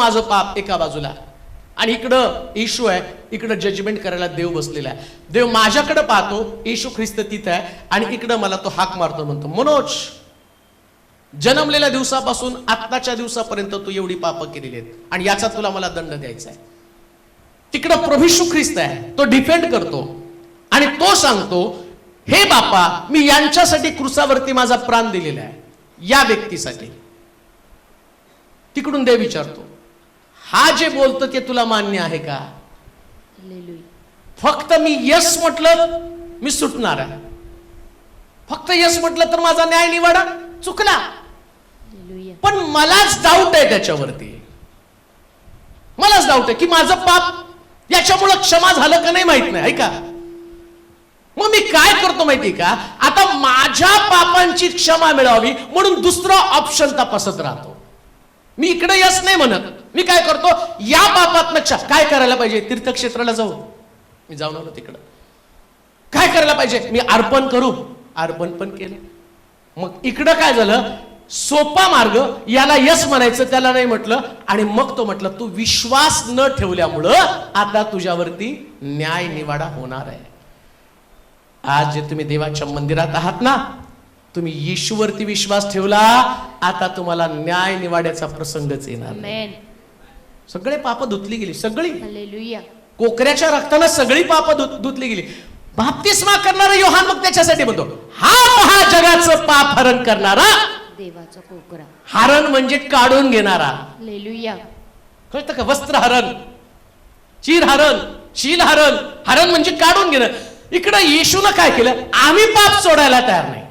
माझं पाप एका बाजूला आणि इकडं इशू आहे इकडं जजमेंट करायला देव बसलेला आहे. देव माझ्याकडे पाहतो येशू ख्रिस्त तिथं आहे आणि इकडं मला तो हाक मारतो म्हणतो मनोज जन्मलेल्या दिवसापासून आत्ताच्या दिवसापर्यंत तू एवढी पापं केलेली आहेत आणि याचा तुला मला दंड द्यायचा आहे. तिकडं प्रभू ख्रिस्त आहे तो डिफेंड करतो आणि तो सांगतो हे बापा मी यांच्यासाठी क्रुसावरती माझा प्राण दिलेला आहे या व्यक्तीसाठी. तिकडून देव विचारतो हा जे बोलतो ते तुला मान्य आहे का? फक्त मी यस म्हटलं मी सुटणार आहे. फक्त यस म्हटलं तर माझा न्याय निवाडा चुकला. पण मलाच डाऊट आहे त्याच्यावरती. मलाच डाऊट आहे की माझं पाप याच्यामुळं क्षमा झालं का नाही माहीत नाही ऐका मग मी काय करतो माहिती का? आता माझ्या पापांची क्षमा मिळावी म्हणून दुसरा ऑप्शन तपासत राहतो. मी इकडे यस नाही म्हणत. मी काय करतो? या पापात काय करायला पाहिजे? तीर्थक्षेत्राला जाऊ मी जाऊन आलो तिकडं. काय करायला पाहिजे? मी अर्पण करू. अर्पण पण केलं. मग इकडं काय झालं? सोपा मार्ग याला यस म्हणायचं त्याला नाही म्हटलं. आणि मग तो म्हटलं तू विश्वास न ठेवल्यामुळं आता तुझ्यावरती न्याय निवाडा होणार आहे. आज जे तुम्ही देवाच्या मंदिरात आहात ना तुम्ही येशूवरती विश्वास ठेवला आता तुम्हाला न्याय निवाड्याचा प्रसंगच येणार नाही. सगळे पाप धुतली गेली सगळी. हालेलुया कोकऱ्याच्या रक्तानं सगळी पाप धुतली गेली. बाप्तिस्मा करणारा योहान मग त्याच्यासाठी म्हणतो हा पहा जगाचं पाप हरण करणारा. देवाचा कोकरा. हरण म्हणजे काढून घेणारा. हालेलुया कळतं का? वस्त्र हरण चीर हरण शील हरण हरण म्हणजे काढून घेणं. इकडं येशूनं काय केलं? आम्ही पाप सोडायला तयार नाही.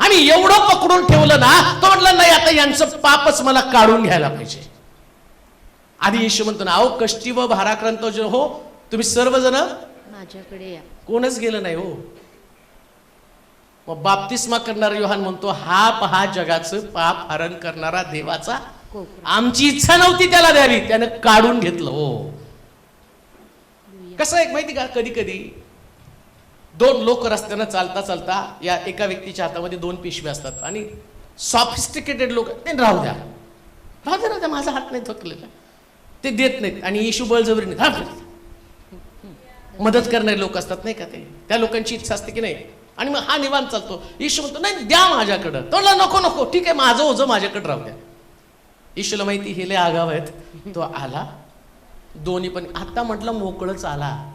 आम्ही एवढं पकडून ठेवलं ना तो म्हटलं नाही आता यांचं पापच मला काढून घ्यायला पाहिजे. आधी येशू म्हणतो ना अहो कष्टी व भाराक्रांत जे हो तुम्ही सर्वजण माझ्याकडे या. कोणच गेलं नाही हो. मग बाप्तिस्मा करणारा योहान म्हणतो हा पहा जगाचं पाप हरण करणारा देवाचा आमची इच्छा नव्हती त्याला द्यावी त्यानं काढून घेतलं हो. कसं आहे माहिती का? कधी कधी दोन लोक रस्त्यानं चालता चालता या एका व्यक्तीच्या हातामध्ये दोन पिशव्या असतात आणि सॉफिस्टिकेटेड लोक राहू द्या. राहू द्या राहू द्या माझा हात नाही थकलेला. ते देत नाहीत आणि येशू बळजबरी "हा, मदत करणारे लोक असतात नाही का ते? त्या लोकांची इच्छा असते की नाही? आणि मग हा निवांत चालतो. येशू म्हणतो नाही द्या माझ्याकडं. तो नको नको ठीक आहे माझं ओझं माझ्याकडे राहू द्या. येशूला माहिती हे लय आगाव आहेत. तो आला. दोन्ही पण आता म्हटलं मोकळंच आला.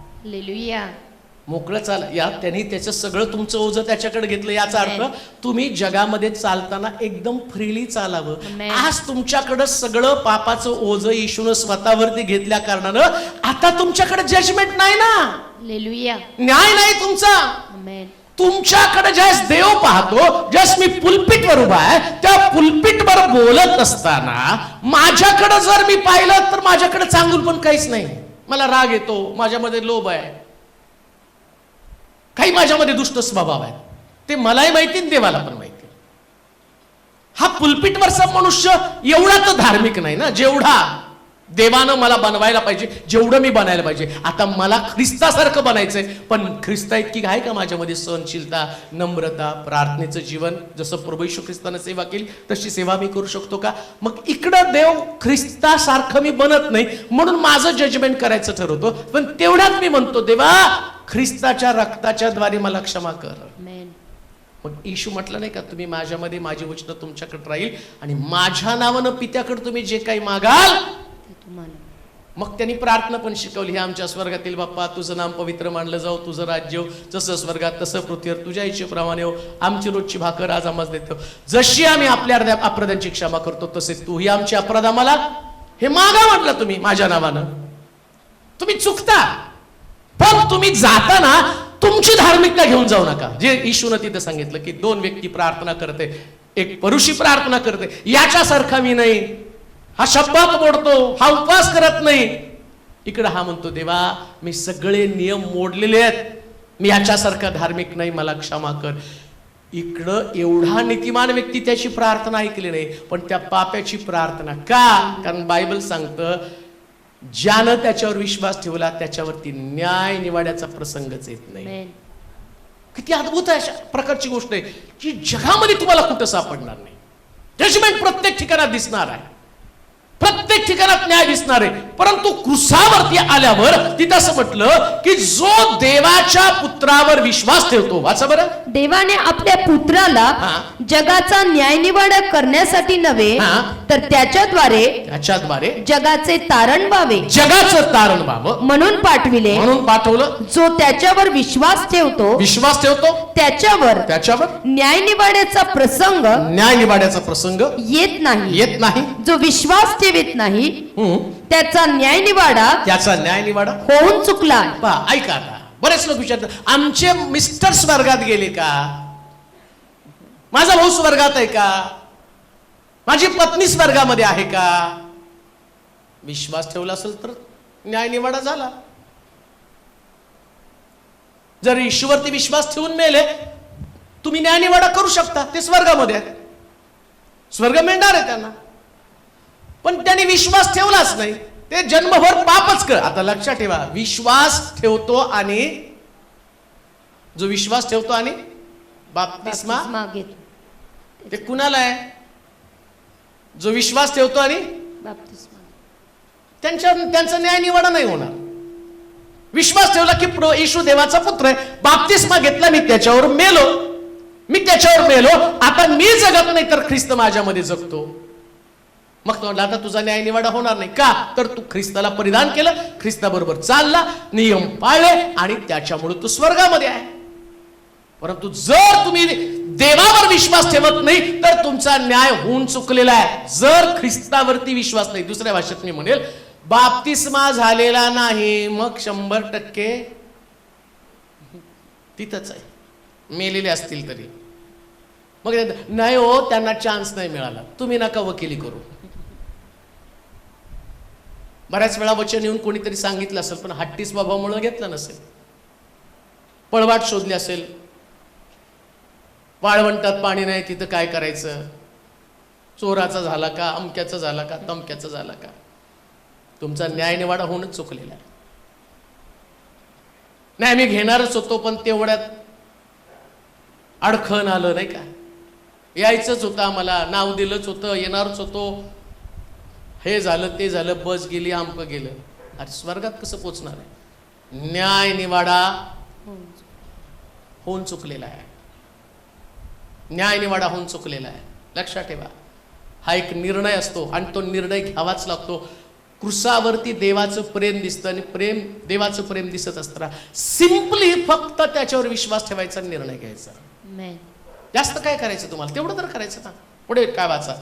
मोकळं चाल. या त्यांनी त्याचं सगळं तुमचं ओझं त्याच्याकडे घेतलं. याचा अर्थ तुम्ही जगामध्ये चालताना एकदम फ्रीली चालावं. आज तुमच्याकडं सगळं पापाचं ओझं येशून स्वतःवरती घेतल्या कारणानं आता तुमच्याकडे जजमेंट नाही ना. न्याय नाही तुमचा. तुमच्याकडे ज्यास देव पाहतो ज्यास मी पुलपिट वर उभा आहे त्या पुलपिट वर बोलत असताना माझ्याकडे जर मी पाहिलं तर माझ्याकडे चांगून पण काहीच नाही. मला राग येतो माझ्यामध्ये लोभ आहे. काही माझ्यामध्ये दुष्ट स्वभाव आहे ते मलाही माहिती देवाला पण माहिती. हा पुलपिटवरचा मनुष्य एवढा तर धार्मिक नाही ना. जेवढा देवानं मला बनवायला पाहिजे जेवढं मी बनायला पाहिजे. आता मला ख्रिस्तासारखं बनायचंय पण ख्रिस्ता इतकी आहे का माझ्यामध्ये? सहनशीलता नम्रता प्रार्थनेचं जीवन जसं प्रभू येशू ख्रिस्तानं सेवा केली तशी सेवा मी करू शकतो का? मग इकडं देव ख्रिस्तासारखं मी बनत नाही म्हणून माझं जजमेंट करायचं ठरवतो. पण तेवढ्यात मी म्हणतो देवा ख्रिस्ताच्या रक्ताच्या द्वारे मला क्षमा कर. मग येशू म्हटलं नाही का तुम्ही माझ्यामध्ये माझी वचनं तुमच्याकडे राहील आणि माझ्या नावानं पित्याकडे तुम्ही जे काही मागाल मग त्यांनी प्रार्थना पण शिकवली हे आमच्या स्वर्गातील बाप्पा तुझं नाम पवित्र मानलं जाऊ तुझं राज्य हो, जसं स्वर्गात तसं पृथ्वीवर तुझ्या इच्छेप्रमाणे हो आमची रोजची भाकर आज आम्हाला देतो. जशी आम्ही आपल्या अर्ध्या अपराधांची क्षमा करतो तसे तूही आमची अपराध आम्हाला हे मागा म्हटलं तुम्ही माझ्या नावानं. तुम्ही चुकता. पण तुम्ही जाताना तुमची धार्मिकता घेऊन जाऊ नका. जे येशूनं तिथं सांगितलं की दोन व्यक्ती प्रार्थना करते एक परुषी प्रार्थना करते याच्यासारखा मी नाही. हा शब्दात मोडतो हा उपवास करत नाही. इकडं हा म्हणतो देवा मी सगळे नियम मोडलेले आहेत. मी याच्यासारखा धार्मिक नाही मला क्षमा कर. इकडं एवढा नीतिमान व्यक्ती त्याची प्रार्थना ऐकली नाही पण त्या पाप्याची प्रार्थना का? कारण बायबल सांगतं ज्यानं त्याच्यावर विश्वास ठेवला त्याच्यावरती न्याय निवाड्याचा प्रसंगच येत नाही. किती अद्भुत आहे अशा प्रकारची गोष्ट आहे की जगामध्ये तुम्हाला कुठं सापडणार नाही. जजमेंट प्रत्येक ठिकाणात दिसणार आहे. प्रत्येक ठिकाणात न्याय दिसणार आहे. परंतु क्रुसावरती आल्यावर तिथं असं म्हटलं की जो देवाच्या पुत्रावर विश्वास ठेवतो वाचा बरं. देवाने आपल्या पुत्राला. जगाचा न्यायनिवाडा करण्यासाठी नव्हे हा. तर त्याच्याद्वारे त्याच्याद्वारे जगाचे तारण व्हावे. जगाचं तारण व्हावं. म्हणून पाठविले. म्हणून पाठवलं. जो त्याच्यावर विश्वास ठेवतो विश्वास ठेवतो. त्याच्यावर त्याच्यावर न्यायनिवाड्याचा प्रसंग न्याय निवाड्याचा प्रसंग येत नाही. येत नाही. जो विश्वास ठेवीत नाही हम्म. त्याचा न्यायनिवाडा त्याचा न्याय निवाडा होऊन चुकला. पहा ऐका आता. बरेच लोक विचारतात आमचे मिस्टर स्वर्गात गेले का? माझा भाऊ स्वर्गात आहे का? माझी पत्नी स्वर्गामध्ये आहे का? विश्वास ठेवला असेल तर न्याय निवाडा झाला. जर ईश्वरती विश्वास ठेवून मेले तुम्ही न्यायनिवाडा करू शकता. ते स्वर्गामध्ये आहेत स्वर्ग मिळणार आहे त्यांना. पण त्यांनी विश्वास ठेवलाच नाही. ते जन्मभर पापच कर. आता लक्षात ठेवा. विश्वास ठेवतो आणि जो विश्वास ठेवतो आणि बाप्तिस्मा बाप्तिस्मा घेतो. ते कुणाला आहे? जो विश्वास ठेवतो आणि बाप्तिस्मा. त्यांच्या त्यांचा न्याय निवाडा नाही होणार. विश्वास ठेवला की येशू देवाचा पुत्र आहे. बाप्तिस्मा घेतला मी त्याच्यावर मेलो. मी त्याच्यावर मेलो. आता मी जगत नाही तर ख्रिस्त माझ्यामध्ये जगतो. मग तो आता तुझा न्याय निवाडा होणार नाही. का? तर तू ख्रिस्ताला परिधान केलं. ख्रिस्ताबरोबर चालला नियम पाळले आणि त्याच्यामुळे तू स्वर्गामध्ये आहे. परंतु जर तुम्ही देवावर विश्वास ठेवत नाही तर तुमचा न्याय होऊन चुकलेला आहे. जर ख्रिस्तावरती विश्वास नाही दुसऱ्या भाषेत मी म्हणेल बाप्तिस्मा झालेला नाही मग शंभर टक्के तिथंच आहे. मेलेले असतील तरी. मग नाही हो त्यांना चान्स नाही मिळाला. तुम्ही नका वकिली करू. बऱ्याच वेळा वचन येऊन कोणीतरी सांगितलं असेल पण हट्टी बाबामुळे घेतलं नसेल. पळवाट शोधली असेल वाळवंटात पाणी नाही तिथं काय करायचं? चोराचा झाला का? अमक्याचा झाला का? तमक्याचा झाला का? तुमचा न्याय निवाडा होणंच चुकलेला आहे. नाही मी घेणारच होतो पण तेवढ्यात अडखण आलं नाही का? यायचंच होतं आम्हाला नाव दिलंच होतं येणारच होतो. हे झालं ते झालं बस गेली आमकं गेलं. अरे स्वर्गात कसं पोचणार आहे? न्याय निवाडा होऊन चुकलेला आहे. न्याय निवाडा होऊन चुकलेला आहे. लक्षात ठेवा. हा एक निर्णय असतो आणि तो निर्णय घ्यावाच लागतो. क्रुसावरती देवाचं प्रेम दिसतं आणि प्रेम देवाचं प्रेम दिसत असताना सिम्पली फक्त त्याच्यावर विश्वास ठेवायचा निर्णय घ्यायचा. जास्त काय करायचं तुम्हाला? तेवढं तर करायचं ना. पुढे काय वाचा?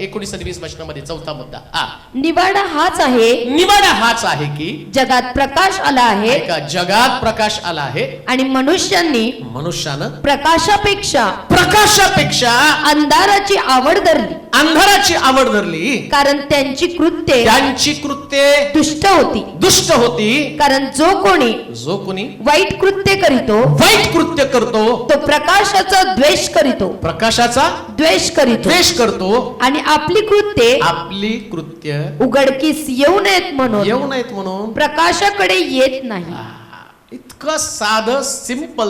एकोणीस आणि वीस वचनामध्ये चौथा मुद्दा. हा. निवाडा हाच आहे. निवाडा हाच आहे की जगात प्रकाश आला आहे. ऐका जगात प्रकाश आला आहे. आणि मनुष्यांनी मनुष्यानं प्रकाशापेक्षा प्रकाशापेक्षा अंधाराची आवड धरली. अंधाराची आवड धरली. कारण त्यांची कृत्ये त्यांची कृत्ये दुष्ट होती. दुष्ट होती. कारण जो कोणी जो कोणी वाईट कृत्य करीतो वाईट कृत्य करतो तो प्रकाशाचा द्वेष करीतो. प्रकाशाचा द्वेष करीतो. द्वेष करतो. आणि आपली कृत्ये आपली कृत्य उघडकीस येऊ नयेत म्हणून. येऊ नयेत म्हणून. प्रकाशाकडे येत नाही. इतकं साधं सिंपल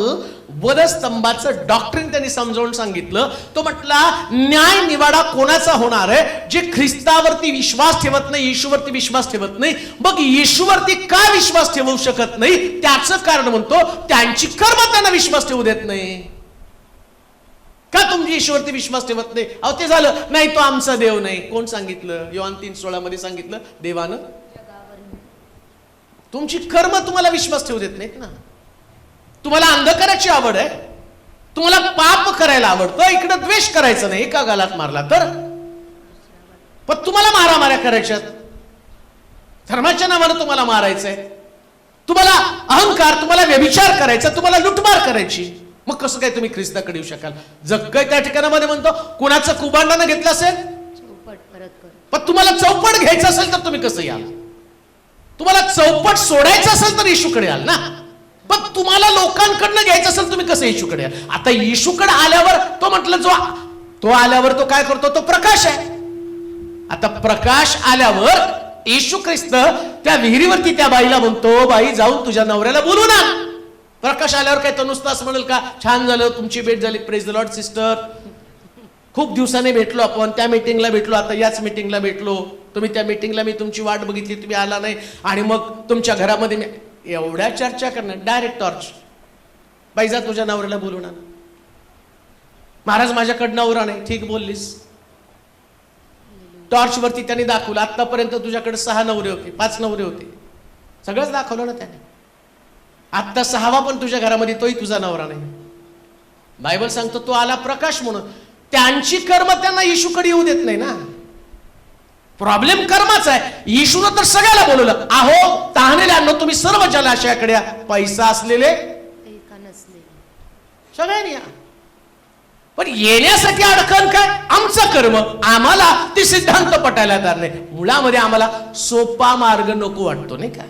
वधस्तंभाचं डॉक्टरीन त्यांनी समजावून सांगितलं. तो म्हटला न्याय निवाडा कोणाचा होणार आहे? जे ख्रिस्तावरती विश्वास ठेवत नाही येशूवरती विश्वास ठेवत नाही. मग येशूवरती का विश्वास ठेवू शकत नाही? त्याचं कारण म्हणतो त्यांची कर्म त्यांना विश्वास ठेवू देत नाही. का तुमची ईश्वरती विश्वास ठेवत नाही? अहो ते झालं नाही तो आमचा देव नाही. कोण सांगितलं? योहान तीन सोळा मध्ये सांगितलं देवानं. तुमची कर्म तुम्हाला विश्वास ठेवू देत नाहीत ना. तुम्हाला अंधकाराची आवड आहे. तुम्हाला पाप करायला आवडतं. इकडं द्वेष करायचं नाही. एका गालात मारला तर. पण तुम्हाला मारामाऱ्या करायच्यात. धर्माच्या नावानं तुम्हाला मारायचंय. तुम्हाला अहंकार तुम्हाला व्यभिचार करायचा तुम्हाला लुटमार करायची. मग कसं काय तुम्ही ख्रिस्ताकडे येऊ शकाल? जग त्या ठिकाणामध्ये म्हणतो कुणाचं कुबांडानं घेतलं असेल? पण तुम्हाला चौपट घ्यायचं असेल तर तुम्ही कसं याल? तुम्हाला चौपट सोडायचं असेल तर येशूकडे याल ना? पण तुम्हाला लोकांकडनं घ्यायचं असेल तुम्ही कसं येशूकडे याल? आता येशूकडे आल्यावर तो म्हटलं जो तो आल्यावर तो काय करतो? तो प्रकाश आहे. आता प्रकाश आल्यावर येशू ख्रिस्त त्या विहिरीवरती त्या बाईला म्हणतो बाई जाऊन तुझ्या नवऱ्याला बोलू ना. प्रकाश आल्यावर काय तो नुसताच असं म्हणेल का छान झालं तुमची भेट झाली प्रेज द लॉर्ड सिस्टर खूप दिवसाने भेटलो आपण त्या मीटिंगला भेटलो आता याच मीटिंगला भेटलो. तुम्ही त्या मीटिंगला मी तुमची वाट बघितली तुम्ही आला नाही. आणि मग तुमच्या घरामध्ये मी एवढ्या चर्चा करणार डायरेक्ट टॉर्च बाई तुझ्या नवऱ्याला बोलवणार महाराज माझ्याकडं नवरा नाही. ठीक बोललीस. टॉर्चवरती त्याने त्यांनी दाखवलं आतापर्यंत तुझ्याकडे सहा नवरे होते पाच नवरे होते. सगळंच दाखवलं ना त्याने. आत्ता सहावा पण तुझ्या घरामध्ये तोही तुझा नवरा नाही. बायबल सांगतो तो आला प्रकाश म्हणून. त्यांची कर्म त्यांना येशूकडे येऊ देत नाही ना. प्रॉब्लेम कर्माचा आहे. येशूनं तर सगळ्याला बोलवलं. आहो तहानेल्यांनो तुम्ही सर्व जलाशयाकडे या. पैसा असलेले? सगळ्यांनी या पण येण्यासाठी अडकण काय? आमचं कर्म. आम्हाला ते सिद्धांत पटायला तयार नाही. मुळामध्ये आम्हाला सोपा मार्ग नको वाटतो नाही का?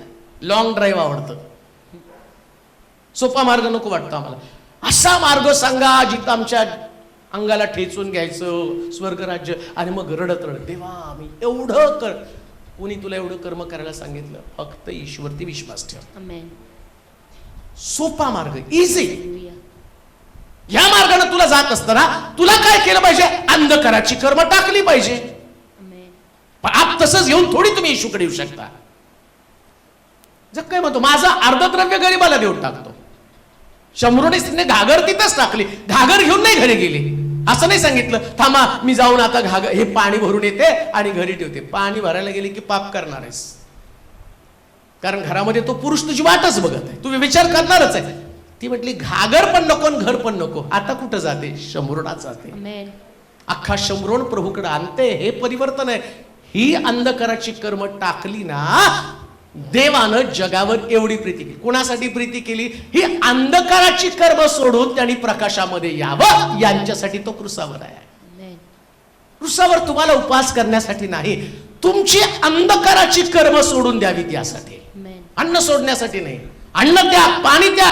लॉंग ड्राईव्ह आवडतं. सोपा मार्ग नको वाटतो आम्हाला. असा मार्ग सांगा जिथं आमच्या अंगाला ठेचून घ्यायचं स्वर्गराज्य आणि मग रडत रडत देवा मी एवढं कर कोणी तुला एवढं कर्म करायला सांगितलं? फक्त ईश्वरती विश्वास ठेव. सोपा मार्ग इझी या मार्गाने तुला जात असताना तुला काय केलं पाहिजे? अंधकाराची कर्म टाकली पाहिजे. पण आप तसंच घेऊन थोडी तुम्ही येशूकडे येऊ शकता. जर काय म्हणतो माझं अर्धद्रव्य गरीबाला देऊन टाकतो. शंभरोने स्त्रीने घागर तिथंच टाकली. घागर घेऊन नाही घरी गेली. असं नाही सांगितलं. थांबा मी जाऊन आता घागर हे पाणी भरून येते आणि घरी ठेवते. पाणी भरायला गेले की पाप करणार आहेस. कारण घरामध्ये तो पुरुष तुझी वाटच बघत आहे. तू विचार करणारच आहे. ती म्हटली घागर पण नको आणि घर पण नको. आता कुठं जाते? शंभरोणात जाते. अख्खा शंभरोण प्रभूकडे आणते. हे परिवर्तन आहे. ही अंधकाराची कर्म टाकली ना देवानं जगावर एवढी प्रीती केली. कोणासाठी प्रीती केली? ही अंधकाराची कर्म सोडून त्यांनी प्रकाशामध्ये यावं यांच्यासाठी तो क्रुसावर आहे. क्रुसावर तुम्हाला उपवास करण्यासाठी नाही तुमची अंधकाराची कर्म सोडून द्यावीत यासाठी अन्न सोडण्यासाठी नाही. अन्न द्या पाणी द्या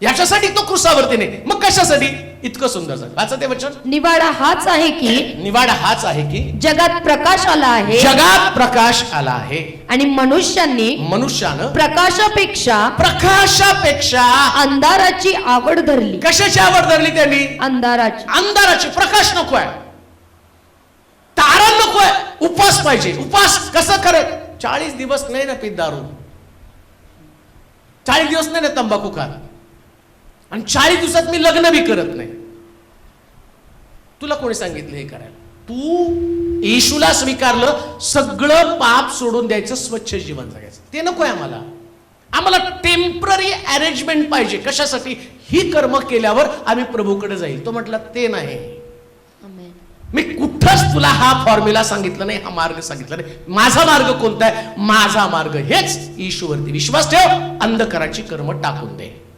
याच्यासाठी तो क्रुसावरती नाही. मग कशासाठी? इतकं सुंदर झालं. वाचा ते वचन. निवाडा हाच आहे की निवाडा हाच आहे की जगात प्रकाश आला आहे. जगात प्रकाश आला आहे. आणि मनुष्यांनी मनुष्यानं प्रकाशापेक्षा प्रकाशापेक्षा अंधाराची आवड धरली. कशाची आवड धरली त्यांनी? अंधाराची. अंधाराची. प्रकाश नको आहे. तारण नको आहे. उपास पाहिजे. उपास कसं करे चाळीस दिवस नाही ना पित दारू? चाळीस दिवस नाही ना तंबाखू खात? आणि चाळीस दिवसात मी लग्न बी करत नाही. तुला कोणी सांगितलं हे करायला? तू येशूला स्वीकारलं सगळं पाप सोडून द्यायचं स्वच्छ जीवन जगायचं. ते नको आहे आम्हाला. आम्हाला टेंपररी अरेंजमेंट पाहिजे. कशासाठी? ही कर्म केल्यावर आम्ही प्रभूकडे जाईल. तो म्हटला ते नाही. मी कुठंच तुला हा फॉर्म्युला सांगितलं नाही हा मार्ग सांगितला नाही. माझा मार्ग कोणता आहे? माझा मार्ग हेच. ईश्वरती विश्वास ठेव. अंधकाराची कर्म टाकून दे.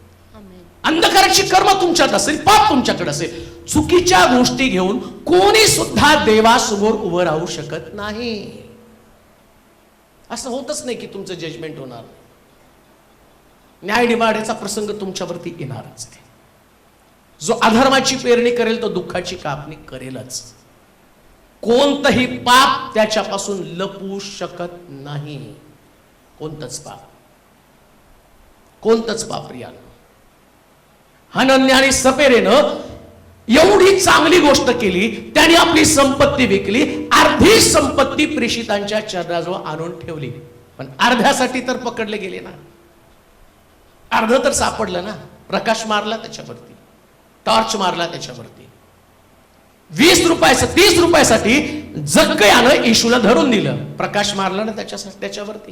अंधकाराची कर्म तुमच्यात असेल पाप तुमच्याकडे असेल चुकीच्या गोष्टी घेऊन कोणी सुद्धा देवासमोर उभं राहू शकत नाही. असं होतच नाही की तुमचं जजमेंट होणार. न्याय निवाड्याचा प्रसंग तुमच्यावरती येणारच आहे. जो अधर्माची पेरणी करेल तो दुःखाची कापणी करेलच. कोणतंही पाप त्याच्यापासून लपू शकत नाही. कोणतंच पाप. कोणतंच पाप रियाला अनन्या आणि सपेरेनं एवढी चांगली गोष्ट केली त्याने आपली संपत्ती विकली अर्धी संपत्ती प्रेषितांच्या चरणाजवळ आणून ठेवली. पण अर्ध्यासाठी तर पकडले गेले ना. अर्ध तर सापडलं ना. प्रकाश मारला त्याच्यावरती. टॉर्च मारला त्याच्यावरती. वीस रुपयाचं तीस रुपयासाठी जक्कयानं येशूला धरून दिलं. प्रकाश मारला ना त्याच्यासाठी त्याच्यावरती.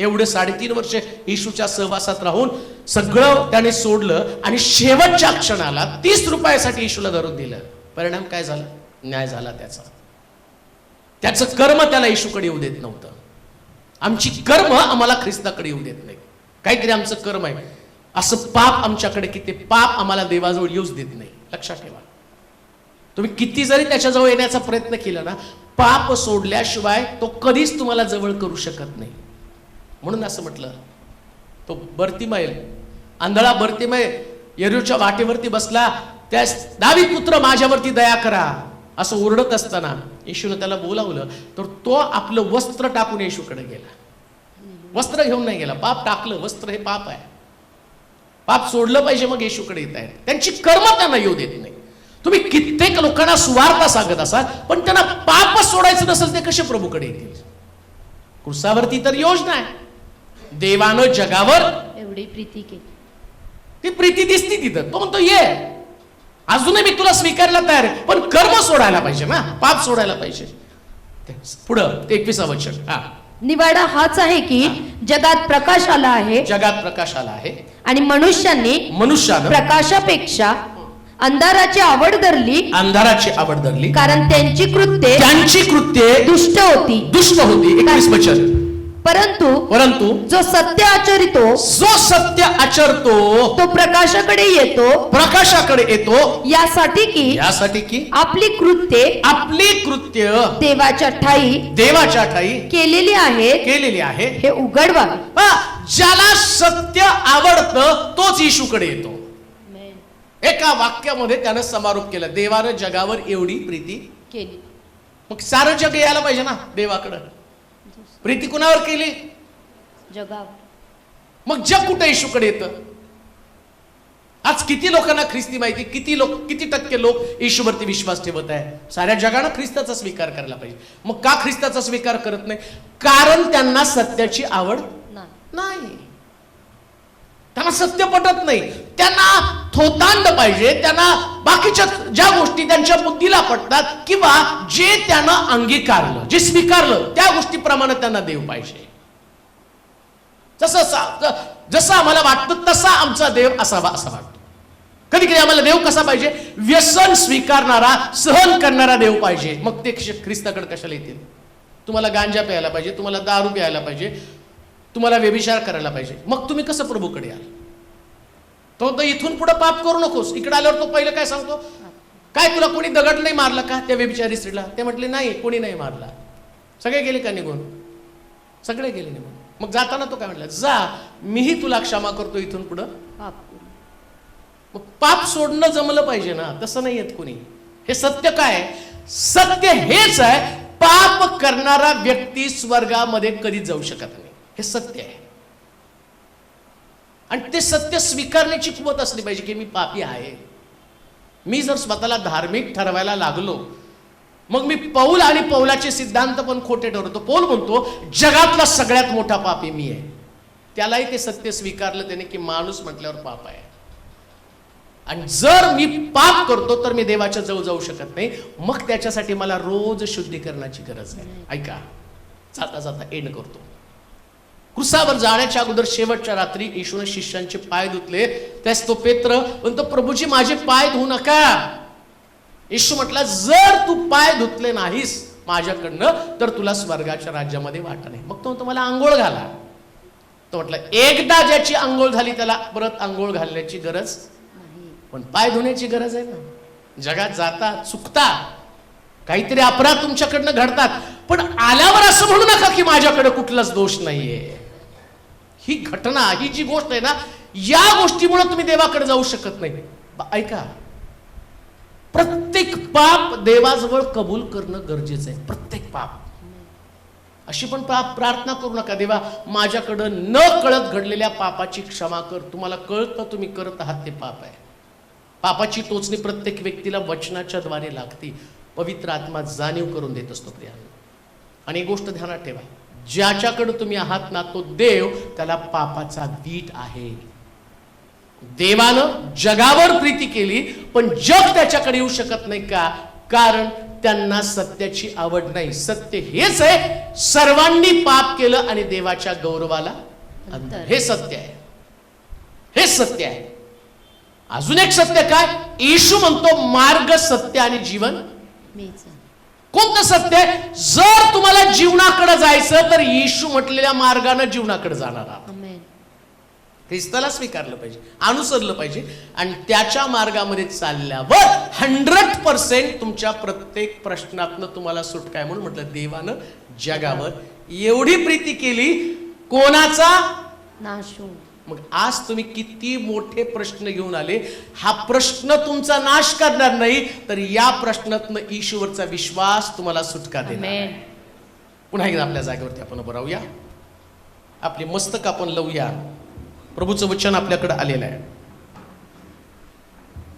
एवढे साडेतीन वर्ष येशूच्या सहवासात राहून सगळं त्याने सोडलं आणि शेवटच्या क्षणाला तीस रुपयासाठी येशूला धरून दिलं. परिणाम काय झाला? न्याय झाला त्याचा. त्याचं कर्म त्याला येशूकडे येऊ देत नव्हतं. आमची कर्म आम्हाला ख्रिस्ताकडे येऊ देत नाही. काहीतरी आमचं कर्म आहे. असं पाप आमच्याकडे की ते पाप आम्हाला देवाजवळ येऊच देत नाही. लक्षात ठेवा. तुम्ही किती जरी त्याच्याजवळ येण्याचा प्रयत्न केला ना पाप सोडल्याशिवाय तो कधीच तुम्हाला जवळ करू शकत नाही. म्हणून असं म्हटलं. तो बर्तिमय आंधळा बर्तीमय येरूच्या वाटेवरती बसला. त्या दावी पुत्र माझ्यावरती दया करा. असं ओरडत असताना येशूनं त्याला बोलावलं. तर तो आपलं वस्त्र टाकून येशूकडे गेला. वस्त्र घेऊन नाही गेला. पाप टाकलं. वस्त्र हे पाप आहे. पाप सोडलं पाहिजे मग येशूकडे येत आहे त्यांची कर्म त्यांना येऊ देत नाही. तुम्ही कित्येक लोकांना सुवार्ता सांगत असाल पण त्यांना पाप सोडायचं नसेल ते कसे प्रभूकडे येतील? कृषावरती तर योजना आहे. देवानं जगावर एवढी प्रीती केली. ती प्रीती दिसती तिथं. तो म्हणतो ये अजूनही मी तुला स्वीकारला तयार आहे पण कर्म सोडायला पाहिजे ना पाप सोडायला पाहिजे. पुढं एकविसा वचन हा. निवाडा हाच आहे की जगात प्रकाश आला आहे. जगात प्रकाश आला आहे. आणि मनुष्यांनी मनुष्यानं प्रकाशापेक्षा अंधाराची आवड धरली. अंधाराची आवड धरली. कारण त्यांची कृत्ये त्यांची कृत्ये दुष्ट होती. दुष्ट होती. एकवीस वचन. परंतु परंतु जो सत्य आचरितो जो सत्य आचरतो तो प्रकाशाकडे येतो प्रकाशाकडे येतो यासाठी की यासाठी की आपली कृत्ये आपली कृत्य देवाच्या ठाई देवाच्या ठाई केलेली आहेत केलेली आहे. हे उघडवावे पहा, ज्याला सत्य आवडतं तोच येशूकडे येतो. एका वाक्यामध्ये त्यानं समारोप केला देवानं जगावर एवढी प्रीती केली. मग सारं जग यायला पाहिजे ना देवाकडं. प्रीती कुणावर केली? जगाव मग जग कुठं येशूकडे येतं? आज किती लोकांना ख्रिस्ती माहिती किती लोक किती टक्के लोक येशूवरती विश्वास ठेवत आहे साऱ्या जगानं ख्रिस्ताचा स्वीकार करायला पाहिजे. मग का ख्रिस्ताचा स्वीकार करत नाही? कारण त्यांना सत्याची आवड नाही. त्यांना सत्य पटत नाही. त्यांना थोतांड पाहिजे त्यांना बाकीच्या ज्या गोष्टी त्यांच्या बुद्धीला पटतात किंवा जे त्यानं अंगीकारलं जे स्वीकारलं त्या गोष्टीप्रमाणे त्यांना देव पाहिजे. जसं जसं आम्हाला वाटतं तसा आमचा देव असावा असा वाटतो. कधी कधी आम्हाला देव कसा पाहिजे? व्यसन स्वीकारणारा सहन करणारा देव पाहिजे. मग ते ख्रिस्ताकडे कशाला येतील? तुम्हाला गांजा प्यायला पाहिजे तुम्हाला दारू प्यायला पाहिजे तुम्हाला व्यभिचार करायला पाहिजे. मग तुम्ही कसं प्रभूकडे याल? तो तर इथून पुढे पाप करू नकोस. इकडे आल्यावर तो पहिलं काय सांगतो? काय तुला कोणी दगड नाही मारला का? त्या व्यभिचारी स्त्रीला. ते म्हटले नाही कोणी नाही मारला. सगळे गेले का निघून? सगळे गेले निघून. मग जाताना तो काय म्हटलं जा मीही तुला क्षमा करतो इथून पुढं. मग पाप सोडणं जमलं पाहिजे ना. तसं नाही येत कोणी. हे सत्य काय? सत्य हेच आहे. पाप करणारा व्यक्ती स्वर्गामध्ये कधीच जाऊ शकत नाही. हे सत्य आहे. आणि ते सत्य स्वीकारण्याची कुवत असली पाहिजे की मी पापी आहे. मी जर स्वतःला धार्मिक ठरवायला लागलो मग मी पौल आणि पौलाचे सिद्धांत पण खोटे ठरवतो. पौल म्हणतो जगातला सगळ्यात मोठा पापी मी आहे. त्यालाही ते सत्य स्वीकारलं त्याने की माणूस म्हटल्यावर पाप आहे. आणि जर मी पाप करतो तर मी देवाच्या जवळ जाऊ शकत नाही. मग त्याच्यासाठी मला रोज शुद्धीकरणाची गरज आहे. ऐका जाता जाता एंड करतो. क्रुसावर जाण्याच्या अगोदर शेवटच्या रात्री येशूने शिष्यांचे पाय धुतले. त्यास तो पेत्र म्हणतो प्रभूजी माझे पाय धुवू नका. येशू म्हटला जर तू पाय धुतले नाहीस माझ्याकडनं तर तुला स्वर्गाच्या राज्यामध्ये वाटा नाही मग तो तुम्हाला आंघोळ घाला. तो म्हटलं एकदा ज्याची आंघोळ झाली त्याला परत आंघोळ घालण्याची गरज पण पाय धुण्याची गरज आहे ना. जगात जाता चुकता काहीतरी अपराध तुमच्याकडनं घडतात. पण आल्यावर असं म्हणू नका की माझ्याकडे कुठलाच दोष नाहीये. ही घटना ही जी गोष्ट आहे ना या गोष्टीमुळे तुम्ही देवाकडे जाऊ शकत नाही. ऐका. प्रत्येक पाप देवाजवळ कबूल करणं गरजेचं आहे. प्रत्येक पाप. अशी पण पाप प्रार्थना करू नका देवा माझ्याकडं न कळत घडलेल्या पापाची क्षमा कर. तुम्हाला कळतं तुम्ही करत आहात ते पाप आहे. पापाची टोचणी प्रत्येक व्यक्तीला वचनाच्या द्वारे लागते. पवित्र आत्मा जाणीव करून देत असतो प्रियांना आणि एक गोष्ट ध्यानात ठेवा. ज्याच्याकडे तुम्ही आहात ना तो देव त्याला पापाचा वीट आहे. देवानं जगावर प्रीती केली पण जग त्याच्याकडे येऊ शकत नाही का? कारण त्यांना सत्याची आवड नाही. सत्य हेच आहे सर्वांनी पाप केलं आणि देवाच्या गौरवाला हे सत्य आहे. हे सत्य आहे. अजून एक सत्य काय? येशू म्हणतो मार्ग सत्य आणि जीवन कोणतं सत्य आहे? जर तुम्हाला जीवनाकडे जायचं तर येशू म्हटलेल्या मार्गाने जीवनाकडे जाणार आहात. ख्रिस्ताला स्वीकारलं पाहिजे अनुसरलं पाहिजे आणि त्याच्या मार्गामध्ये चालल्यावर हंड्रेड पर्सेंट तुमच्या प्रत्येक प्रश्नातनं तुम्हाला सुटका आहे म्हणून म्हटलं? देवानं जगावर एवढी प्रीती केली कोणाचा? नाशू मग आज तुम्ही किती मोठे प्रश्न घेऊन आले? हा प्रश्न तुमचा नाश करणार नाही तर या प्रश्नातनं ईश्वरचा विश्वास तुम्हाला सुटका देणार. पुन्हा एकदा आपल्या जागेवरती आपण उभं राहूया. आपली मस्तक आपण लावूया. प्रभूचं वचन आपल्याकडे आलेलं आहे.